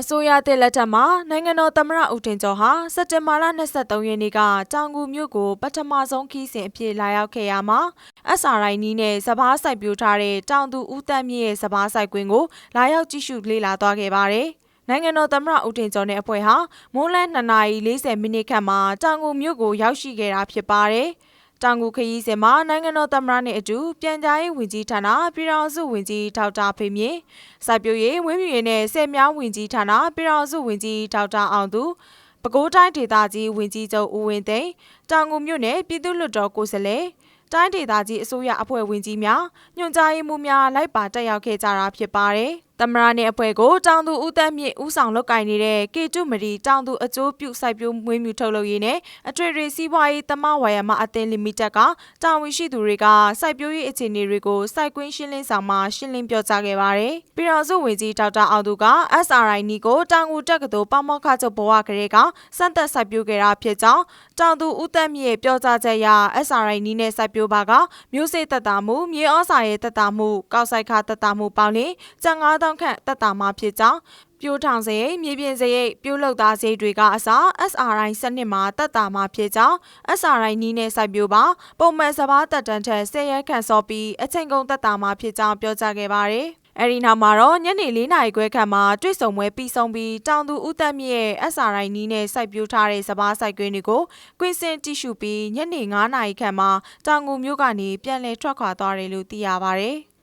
အစိုးရသစ်လက်ထက်မှာနိုင်ငံတော်သမ္မတဦးထင်ကျော်ဟာစက်တင်ဘာလ23ရက်နေ့ကတောင်ကူမြို့ကိုပထမဆုံးခီးစဉ်အဖြစ်လာရောက်ခဲ့ရမှာ SRI နီးနဲ့စပားစိုက်ပျိုးထားတဲ့တောင်သူဦးသက်မြင့်ရဲ့စပားစိုက်ကွင်းကိုလာရောက်ကြည့်ရှုလေ့လာသွားခဲ့ပါတယ်။နိုင်ငံတော်သမ္မတဦးထင်ကျော်နဲ့အဖွဲ့ဟာမိုးလန်း2နာရီ40မိနစ်ခန့်မှာတောင်ကူမြို့ကိုရောက်ရှိခဲ့တာဖြစ်ပါတယ်။ တောင်ကူခရီးစဉ်မှာနိုင်ငံတော်သမ္မတနဲ့အတူပြန်ကြားရေးဝန်ကြီးဌာနပြည်ထောင်စုဝန်ကြီးဒေါက်တာဖေမြင့်စိုက်ပျိုးရေးဝင်းမြူရေးနဲ့ဆယ်မြောင်းဝန်ကြီးဌာနပြည်ထောင်စုဝန်ကြီးဒေါက်တာအောင်သူပဲခူးတိုင်းဒေသကြီးဝန်ကြီးချုပ်ဦးဝင်းသိန်းတောင်ကူမြို့နယ်ပြည်သူ့လွှတ်တော်ကိုယ်စားလှယ်တိုင်းဒေသကြီးအစိုးရအဖွဲ့ဝင်ကြီးများညွှန်ကြားရေးမှူးများလိုက်ပါတက်ရောက်ခဲ့ကြတာဖြစ်ပါတယ်။ သမရနဲ့အဖွဲ့ကိုတောင်သူဦးသက်မြင့်ဦးဆောင်လုပ်ကိုင်နေတဲ့ကေတုမရီတောင်သူအကျိုးပြုစိုက်ပျိုးမွေးမြူထုတ်လုပ်ရေးနဲ့အထွေထွေစီးပွားရေးတမဝါယမအသင်းလီမိတက်ကတာဝန်ရှိသူတွေကစိုက်ပျိုးရေးအခြေအနေတွေကိုစိုက်ကွင်းရှင်းလင်းဆောင်မှရှင်းလင်းပြောကြားခဲ့ပါတယ်။ပြည်တော်စုဝင်ကြီးဒေါက်တာအောင်သူက SRI နီကိုတောင်ကူတက်ကသိုလ်ပေါမောက်ခချုပ်ဘဝကလေးကစံသက်စိုက်ပျိုးခဲ့တာဖြစ်ကြောင်းတောင်သူဦးသက်မြင့်ရဲ့ပြောကြားချက်အရ SRI နီနဲ့စိုက်ပျိုးပါကမျိုးစေ့သက်တာမှုမြေဩစာရဲ့သက်တာမှုကောက်ဆိုင်ခါသက်တာမှုပေါင်းလင်းကျန်9000ခန့်သက်တာမှာဖြစ်ကြောင်းပြိုးထောင်စရိတ်မြေပြင်စရိတ်ပြုတ်လောက်သားစရိတ်တွေကအစား SRI စနစ်မှာတက်တာမှာဖြစ်ကြောင်း SRI နီးနဲ့စိုက်ပျိုးပါပုံမှန်စဘာတက်တန်းထက်10ရက်ခန့်စောပြီးအချိန်ကုန်တက်တာမှာဖြစ်ကြောင်းပြောကြားခဲ့ပါတယ်။အဲဒီနောက်မှာတော့ညနေ၄နာရီခွဲခန့်မှာတွေ့ဆုံပွဲပြီးဆုံးပြီးတောင်သူဦးသက်မြင့်ရဲ့ SRI နီးနဲ့စိုက်ပျိုးထားတဲ့စဘာစိုက်ကွင်းတွေကိုကွင်းစင်တိရှုပြီးညနေ9နာရီခန့်မှာတောင်ငူမြို့ကနေပြန်လည်ထွက်ခွာသွားတယ်လို့သိရပါတယ်။